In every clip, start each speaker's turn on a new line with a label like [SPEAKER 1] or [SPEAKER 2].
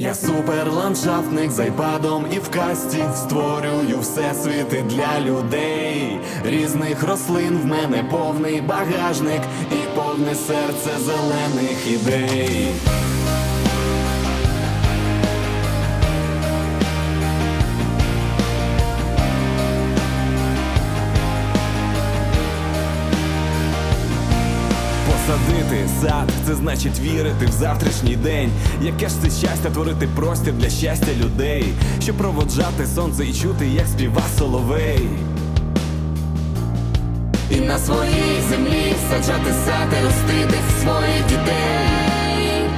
[SPEAKER 1] Я суперландшафтник з айпадом і в касті створюю всесвіти для людей. Різних рослин в мене повний багажник і повне серце зелених ідей. Посадити сад, це значить вірити в завтрашній день. Яке ж це щастя творити простір для щастя людей, щоб проводжати сонце і чути, як співа соловей. І на своїй землі саджати сад і ростити своїх дітей.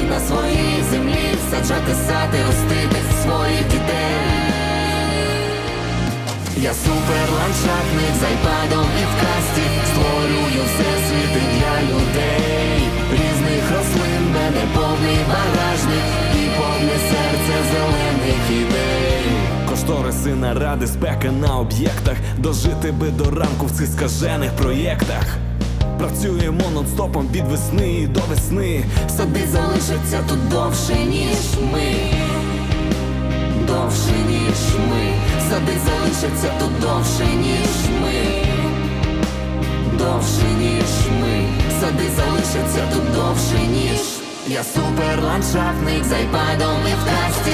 [SPEAKER 1] І на своїй землі саджати сад і ростити своїх дітей. Я суперландшафтник з айпадом і в касті Кошториси наради, спека на об'єктах, дожити би до ранку в цих скажених проєктах. Працюємо нон-стопом від весни до весни. Сади залишаться тут довше, ніж ми. Довше, ніж ми, сади залишаться тут довше, ніж ми, довше, ніж ми, сади залишаться тут довше, ніж. Я суперландшафтник з айпадом і в касті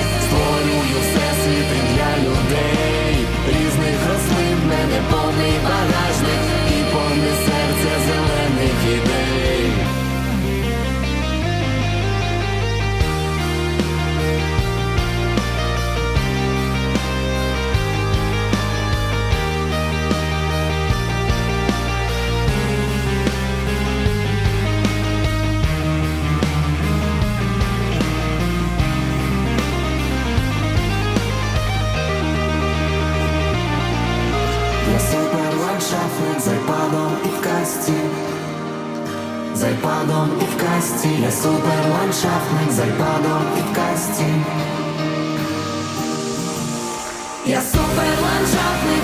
[SPEAKER 1] касті З айпадом і в касті Я суперландшафтник з айпадом і в касті.
[SPEAKER 2] Я і в